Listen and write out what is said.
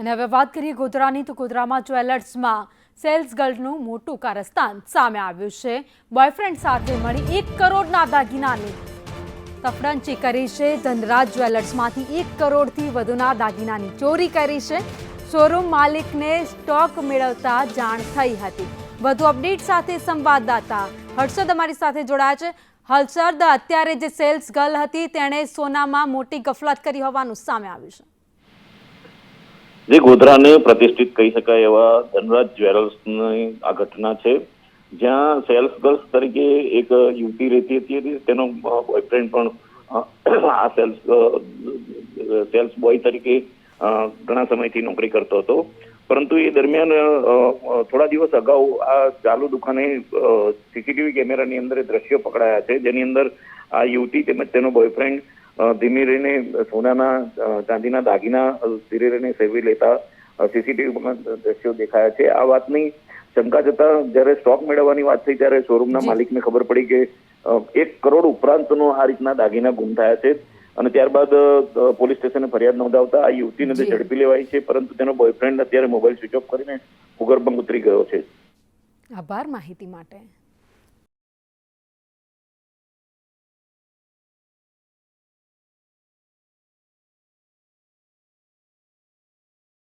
અને હવે વાત કરીએ ગોધરાની, તો ગોધરામાં જ્વેલર્સમાં સેલ્સ ગર્લનું મોટું કારસ્તાન સામે આવ્યું છે. બોયફ્રેન્ડ સાથે મળી એક કરોડના દાગીનાની તફડંચી કરી છે. ધનરાજ જ્વેલર્સમાંથી એક કરોડથી વધુના દાગીનાની ચોરી કરી છે. શોરૂમ માલિકને સ્ટોક મેળવતા જાણ થઈ હતી. વધુ અપડેટ સાથે સંવાદદાતા હર્ષદ અમારી સાથે જોડાયા છે. હર્ષદ, અત્યારે જે સેલ્સ ગર્લ હતી, તેણે સોનામાં મોટી ગફલત કરી હોવાનું સામે આવ્યું છે. જે ગોધરાને પ્રતિષ્ઠિત કહી શકાય એવા ધનરાજ જ્વેલર્સની આ ઘટના છે, જ્યાં સેલ્સ ગર્લ્સ તરીકે એક યુવતી રહેતી હતી તેનો બોયફ્રેન્ડ પણ આ સેલ્સ સેલ્સ બોય તરીકે ઘણા સમયથી નોકરી કરતો હતો. પરંતુ એ દરમિયાન થોડા દિવસ અગાઉ આ ચાલુ દુકાને સીસીટીવી કેમેરાની અંદર દ્રશ્યો પકડાયા છે. જેની અંદર આ યુવતી તેમજ તેનો બોયફ્રેન્ડ ધીમે રહીને સોનાના ચાંદીના દાગીના ધીરે રહીને સેવી લેતા સીસીટીવીમાં દ્રશ્યો દેખાયા છે આ વાતની શંકા જતા જ્યારે સ્ટોક મેળવવાની વાત થઈ ત્યારે શોરૂમના. માલિકને ખબર પડી કે એક કરોડ ઉપરાંતનો આ રીતના દાગીના ગુમ થયા છે અને ત્યારબાદ પોલીસ સ્ટેશને ફરિયાદ નોંધાવતા આ યુવતીને તો. ઝડપી લેવાઈ છે પરંતુ તેનો બોયફ્રેન્ડ અત્યારે મોબાઈલ સ્વિચ ઓફ કરીને ભૂગર્ભમાં ઉતરી ગયો છે આભાર માહિતી માટે